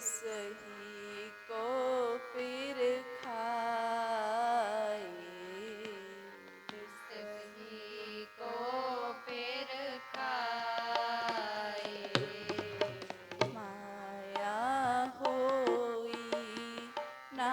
सही को फिर खाए सही को फिर खाए माया होई ना